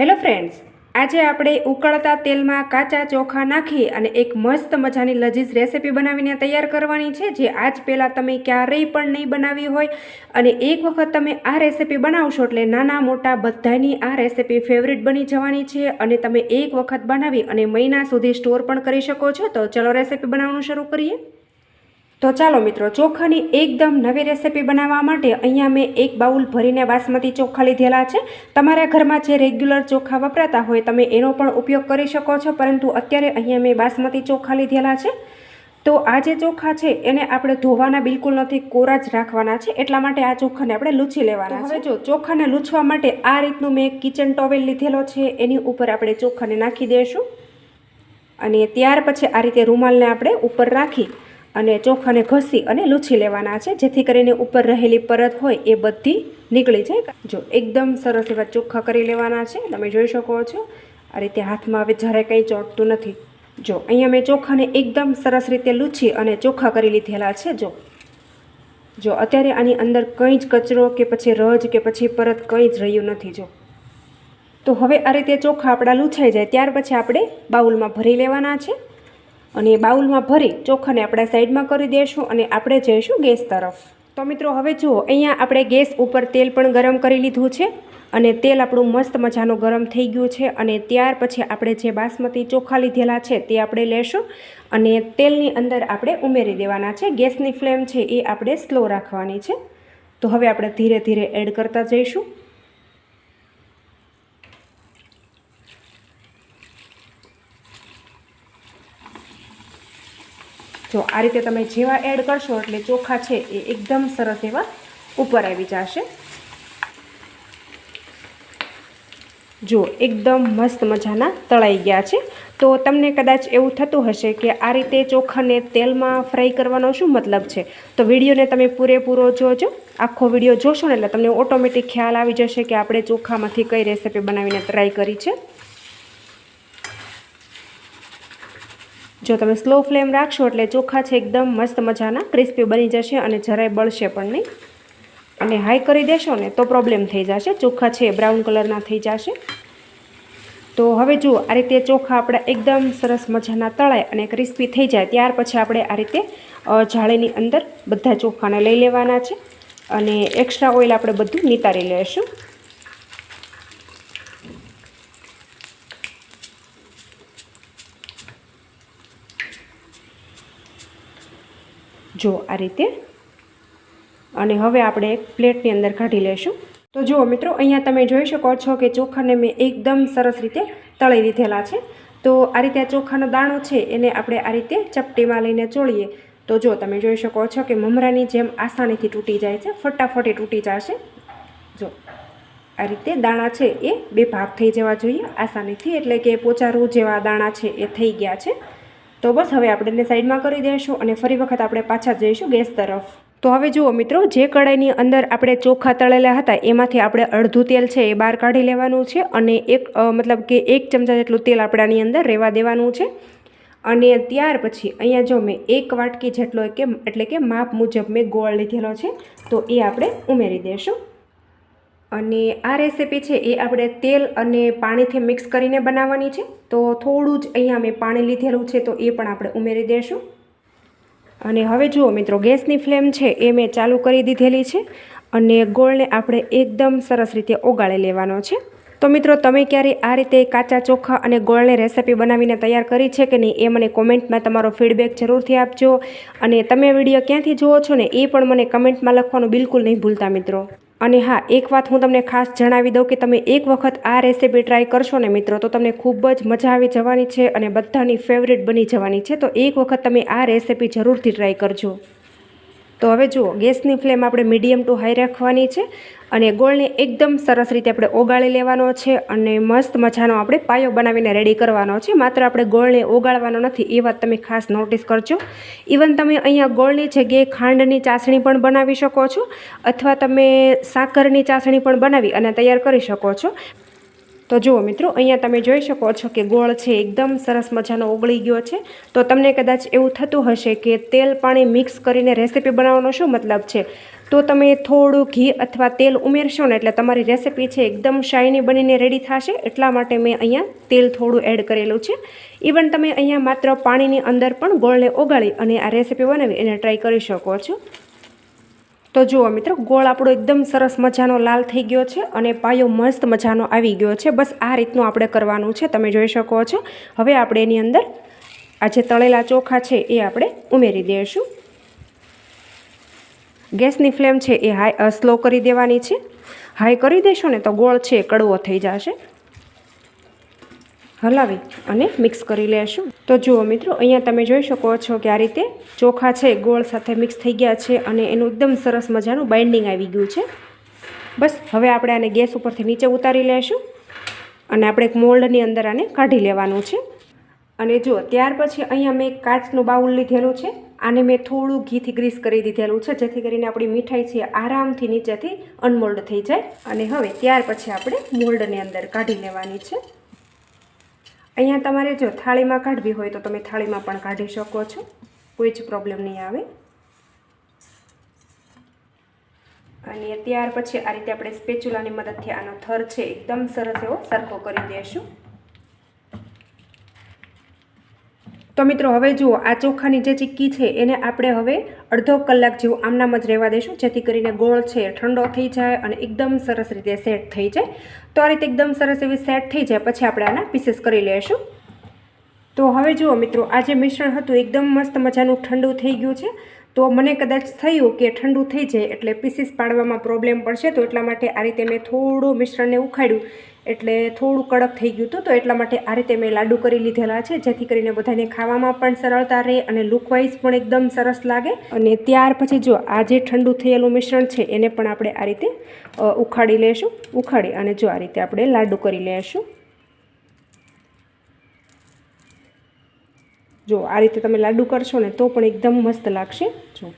Hello friends, આજે આપણે ઉકળતા તેલમાં કાચા ચોખા નાખી અને એક મસ્ત મજાની લજીઝ રેસિપી બનાવીને તૈયાર કરવાની છે, જે આજ પહેલાં તમે ક્યારેય પણ નહીં બનાવી હોય. અને એક વખત તમે આ રેસિપી બનાવશો એટલે નાના મોટા બધાની આ રેસિપી ફેવરિટ બની જવાની છે અને તમે એક વખત બનાવી અને મહિના સુધી સ્ટોર પણ કરી શકો છો. તો ચલો રેસીપી બનાવવાનું શરૂ કરીએ. તો ચાલો મિત્રો ચોખાની એકદમ નવી રેસિપી બનાવવા માટે અહીંયા મેં એક બાઉલ ભરીને બાસમતી ચોખા લીધેલા છે. તમારા ઘરમાં જે રેગ્યુલર ચોખા વપરાતા હોય તમે એનો પણ ઉપયોગ કરી શકો છો પરંતુ અત્યારે અહીંયા મેં બાસમતી ચોખા લીધેલા છે. તો આ જે ચોખા છે એને આપણે ધોવાના બિલકુલ નથી કોરા જ રાખવાના છે એટલા માટે આ ચોખાને આપણે લૂછી લેવાના છે. હવે જો ચોખાને લૂછવા માટે આ રીતનું મેં કિચન ટોવેલ લીધેલો છે એની ઉપર આપણે ચોખાને નાખી દઈશું અને ત્યાર પછી આ રીતે રૂમાલને આપણે ઉપર રાખી અને ચોખાને ઘસી અને લૂછી લેવાના છે. જેથી કરીને ઉપર રહેલી પરત હોય એ બધી નીકળી જાય. જો એકદમ સરસ એવા ચોખ્ખા કરી લેવાના છે. તમે જોઈ શકો છો. આ રીતે હાથમાં હવે જ્યારે કંઈ ચોંટતું નથી. જો અહીંયા મેં ચોખાને એકદમ સરસ રીતે લૂછી અને ચોખ્ખા કરી લીધેલા છે. જો. જો અત્યારે આની અંદર કંઈ જ કચરો કે પછી રજ કે પછી પરત કંઈ જ રહ્યું નથી. જો. તો હવે આ રીતે ચોખા આપણા લૂછાઈ જાય. ત્યાર પછી આપણે બાઉલમાં ભરી લેવાના છે. અને બાઉલમાં ભરી ચોખાને આપણે સાઈડમાં કરી દઈશું અને આપણે જઈશું ગેસ તરફ. તો મિત્રો, હવે જુઓ, અહીંયા આપણે ગેસ ઉપર તેલ પણ ગરમ કરી લીધું છે અને તેલ આપણું મસ્ત મજાનું ગરમ થઈ ગયું છે અને ત્યાર પછી આપણે જે બાસમતી ચોખા લીધેલા છે તે આપણે લેશું અને તેલની અંદર આપણે ઉમેરી દેવાના છે. ગેસની ફ્લેમ છે એ આપણે સ્લો રાખવાની છે. તો હવે આપણે ધીરે ધીરે એડ કરતા જઈશું. જો આ રીતે તમે જેવા એડ કરશો એટલે ચોખા છે એ એકદમ સરસ એવા ઉપર આવી જશે. જો એકદમ મસ્ત મજાના તળાઈ ગયા છે. તો તમને કદાચ એવું થતું હશે કે આ રીતે ચોખાને તેલમાં ફ્રાય કરવાનો શું મતલબ છે? તો વિડીયોને તમે પૂરેપૂરો જોજો. આખો વીડિયો જોશો ને એટલે તમને ઓટોમેટિક ખ્યાલ આવી જશે કે આપણે ચોખામાંથી કઈ રેસીપી બનાવીને ટ્રાય કરી છે. જો તમે સ્લો ફ્લેમ રાખશો એટલે ચોખા છે એકદમ મસ્ત મજાના ક્રિસ્પી બની જશે અને જરાય બળશે પણ નહીં. અને હાઈ કરી દેશો ને તો પ્રોબ્લેમ થઈ જશે. ચોખા છે બ્રાઉન કલરના થઈ જશે. તો હવે જુઓ, આ રીતે ચોખા આપણા એકદમ સરસ મજાના તળાય અને ક્રિસ્પી થઈ જાય. ત્યાર પછી આપણે આ રીતે જાળીની અંદર બધા ચોખાને લઈ લેવાના છે. અને એક્સ્ટ્રા ઓઇલ આપણે બધું નિતારી લઈશું. જો આ રીતે. અને હવે આપણે એક પ્લેટની અંદર કાઢી લઈશું તો જુઓ મિત્રો, અહીંયા તમે જોઈ શકો છો કે ચોખાને મેં એકદમ સરસ રીતે તળી લીધેલા છે. તો આ રીતે આ ચોખાનો દાણો છે, એને આપણે આ રીતે ચપટીમાં લઈને ચોળીએ. તો જો તમે જોઈ શકો છો કે મમરાની જેમ આસાનીથી તૂટી જાય છે, ફટાફટ એ તૂટી જશે. જો, આ રીતે દાણા છે એ બે ભાગ થઈ જવા જોઈએ. આસાનીથી, એટલે કે પોચારું જેવા દાણા છે એ થઈ ગયા છે. તો બસ હવે આપણે એને સાઈડમાં કરી દઈશું અને ફરી વખત આપણે પાછા જઈશું ગેસ તરફ. તો હવે જુઓ મિત્રો, જે કડાઈની અંદર આપણે ચોખા તળેલા હતા, એમાંથી આપણે અડધું તેલ છે એ બહાર કાઢી લેવાનું છે અને એક મતલબ કે એક ચમચા જેટલું તેલ આપણાની અંદર રહેવા દેવાનું છે. અને ત્યાર પછી અહીંયા જો મેં એક વાટકી જેટલો કે, એટલે કે માપ મુજબ મેં ગોળ લીધેલો છે, તો એ આપણે ઉમેરી દઈશું. અને આ રેસીપી છે એ આપણે તેલ અને પાણીથી મિક્સ કરીને બનાવવાની છે. તો થોડું જ અહીંયા મેં પાણી લીધેલું છે તો એ પણ આપણે ઉમેરી દઈશું અને હવે જુઓ મિત્રો, ગેસની ફ્લેમ છે એ મેં ચાલુ કરી દીધેલી છે અને ગોળને આપણે એકદમ સરસ રીતે ઓગાળી લેવાનો છે. તો મિત્રો, તમે ક્યારે આ રીતે કાચા ચોખા અને ગોળની રેસિપી બનાવીને તૈયાર કરી છે કે નહીં એ મને કોમેન્ટમાં તમારો ફીડબેક જરૂરથી આપજો. અને તમે વીડિયો ક્યાંથી જુઓ છો ને એ પણ મને કમેન્ટમાં લખવાનું બિલકુલ નહીં ભૂલતા મિત્રો. અને હા, એક વાત હું તમને ખાસ જણાવી દઉં કે તમે એક વખત આ રેસીપી ટ્રાય કરશો ને મિત્રો, તો તમને ખૂબ જ મજા આવી જવાની છે અને બધાની ફેવરેટ બની જવાની છે. તો એક વખત તમે આ રેસીપી જરૂરથી ટ્રાય કરજો. તો હવે જુઓ, ગેસની ફ્લેમ આપણે મીડિયમ ટુ હાઈ રાખવાની છે અને ગોળને એકદમ સરસ રીતે આપણે ઓગાળી લેવાનો છે અને મસ્ત મજાનો આપણે પાયો બનાવીને રેડી કરવાનો છે. માત્ર આપણે ગોળને ઓગાળવાનો નથી, એ વાત તમે ખાસ નોટિસ કરજો. ઇવન તમે અહીંયા ગોળની જગ્યાએ ખાંડની ચાસણી પણ બનાવી શકો છો અથવા તમે સાકરની ચાસણી પણ બનાવી અને તૈયાર કરી શકો છો. તો જુઓ મિત્રો, અહીંયા તમે જોઈ શકો છો કે ગોળ છે, એકદમ સરસ મજાનો ઓગળી ગયો છે. તો તમને કદાચ એવું થતું હશે કે તેલ પાણી મિક્સ કરીને રેસીપી બનાવવાનો શું મતલબ છે? તો તમે થોડું ઘી અથવા તેલ ઉમેરશો ને એટલે તમારી રેસીપી છે એકદમ શાઇની બનીને રેડી થશે. એટલા માટે મેં અહીંયા તેલ થોડું એડ કરેલું છે. ઇવન તમે અહીંયા માત્ર પાણીની અંદર પણ ગોળને ઓગાળી અને આ રેસીપી બનાવી એને ટ્રાય કરી શકો છો. તો જુઓ મિત્રો, ગોળ આપણો એકદમ સરસ મજાનો લાલ થઈ ગયો છે અને પાયો મસ્ત મજાનો આવી ગયો છે. બસ આ રીતનું આપણે કરવાનું છે, તમે જોઈ શકો છો. હવે આપણે એની અંદર આ જે તળેલા ચોખા છે એ આપણે ઉમેરી દઈશું. ગેસની ફ્લેમ છે એ હાઈ સ્લો કરી દેવાની છે. હાઈ કરી દેશો ને તો ગોળ છે કડવો થઈ જશે. હલાવી અને મિક્સ કરી લેશું. તો જુઓ મિત્રો, અહીંયા તમે જોઈ શકો છો કે આ રીતે ચોખા છે, ગોળ સાથે મિક્સ થઈ ગયા છે અને એનું એકદમ સરસ મજાનું બાઇન્ડિંગ આવી ગયું છે. બસ, હવે આપણે આને ગેસ ઉપરથી નીચે ઉતારી લેશું અને આપણે એક મોલ્ડની અંદર આને કાઢી લેવાનું છે. અને જુઓ, ત્યાર પછી અહીંયા મેં કાચનું બાઉલ લીધેલું છે. આને મેં થોડું ઘીથી ગ્રીસ કરી દીધેલું છે, જેથી કરીને આપણી મીઠાઈ છે આરામથી નીચેથી અનમોલ્ડ થઈ જાય. અને હવે ત્યાર પછી આપણે મોલ્ડની અંદર કાઢી લેવાની છે. અહીંયા તમારે જો થાળીમાં કાઢવી હોય તો તમે થાળીમાં પણ કાઢી શકો છો. કોઈ જ પ્રોબ્લેમ નહીં આવે. અને ત્યાર પછી આ રીતે આપણે સ્પેચ્યુલાની મદદથી આનો થર છે, એકદમ સરસ એવો સરખો કરી દઈશું તો મિત્રો, હવે જુઓ, આ ચોખાની જે ચીક્કી છે, એને આપણે હવે અડધો કલાક જેવું આમનામ જ રહેવા દઈશું જેથી કરીને ગોળ છે, ઠંડો થઈ જાય અને એકદમ સરસ રીતે સેટ થઈ જાય. તો આ રીતે એકદમ સરસ એવી સેટ થઈ જાય, પછી આપણે આના પીસીસ કરી લઈશું તો હવે જુઓ મિત્રો, આ જે મિશ્રણ હતું, એકદમ મસ્ત મજાનું ઠંડુ થઈ ગયું છે. તો મને કદાચ થયું કે ઠંડુ થઈ જાય એટલે પીસીસ પાડવામાં પ્રોબ્લેમ પડશે તો એટલા માટે આ રીતે મેં થોડું મિશ્રણને ઉખાડ્યું એટલે થોડું કડક થઈ ગયું હતું તો એટલા માટે આ રીતે મેં લાડુ કરી લીધેલા છે જેથી કરીને બધાને ખાવામાં પણ સરળતા રહે અને લુકવાઇઝ પણ એકદમ સરસ લાગે. અને ત્યાર પછી જો આ જે ઠંડુ થયેલું મિશ્રણ છે એને પણ આપણે આ રીતે ઉખાડી લઈશું ઉખાડી અને જો આ રીતે આપણે લાડુ કરી લેશું. જો આ રીતે તમે લાડુ કરશો ને તો પણ એકદમ મસ્ત લાગશે. જો.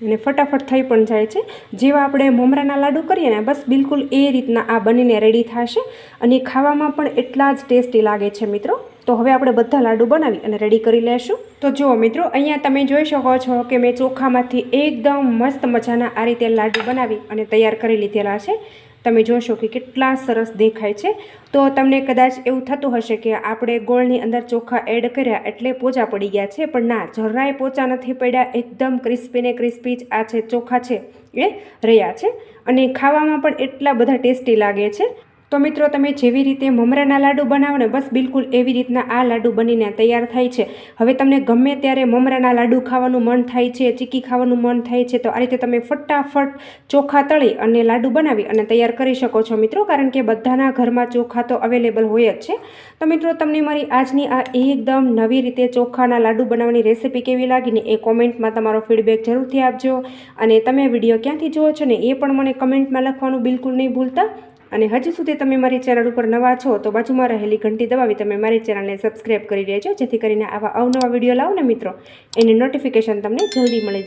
અને ફટાફટ થઈ પણ જાય છે. જેવા આપણે મમરાના લાડુ કરીએ ને બસ બિલકુલ એ રીતના આ બનીને રેડી થશે. અને ખાવામાં પણ એટલા જ ટેસ્ટી લાગે છે મિત્રો. તો હવે આપણે બધા લાડુ બનાવી અને રેડી કરી લેશું. તો જુઓ મિત્રો, અહીંયા તમે જોઈ શકો છો કે મેં ચોખામાંથી એકદમ મસ્ત મજાના આ રીતે લાડુ બનાવી અને તૈયાર કરી લીધેલા છે. તમે જોશો કે કેટલા સરસ દેખાય છે. તો તમને કદાચ એવું થતું હશે કે આપણે ગોળની અંદર ચોખા એડ કર્યા એટલે પોચા પડી ગયા છે, પણ ના, જરાય પોચા નથી પડ્યા. એકદમ ક્રિસ્પી ને ક્રિસ્પી જ આ છે, ચોખા છે એ રહ્યા છે. અને ખાવામાં પણ એટલા બધા ટેસ્ટી લાગે છે. તો મિત્રો, તમે જેવી રીતે મમરાના લાડુ બનાવો ને, બસ બિલકુલ એવી રીતના આ લાડુ બનીને તૈયાર થાય છે. હવે તમને ગમે ત્યારે મમરાના લાડુ ખાવાનું મન થાય છે, ચીકી ખાવાનું મન થાય છે, તો આ રીતે તમે ફટાફટ ચોખા તળી અને લાડુ બનાવી અને તૈયાર કરી શકો છો મિત્રો, કારણ કે બધાના ઘરમાં ચોખા તો અવેલેબલ હોય જ છે. તો મિત્રો, તમને મારી આજની આ એકદમ નવી રીતે ચોખાના લાડુ બનાવવાની રેસીપી કેવી લાગીને એ કોમેન્ટમાં તમારો ફીડબેક જરૂરથી આપજો. અને તમે વીડિયો ક્યાંથી જુઓ છો ને એ પણ મને કમેન્ટમાં લખવાનું બિલકુલ નહીં ભૂલતા. અને હજુ સુધી તમે મારી ચેનલ ઉપર નવા છો તો બાજુમાં રહેલી ઘંટી દબાવી તમે મારી ચેનલને સબસ્ક્રાઈબ કરી દેજો જેથી કરીને આવા અવનવા વીડિયો લાવો ને મિત્રો. એની નોટિફિકેશન તમને જલ્દી મળી જાય.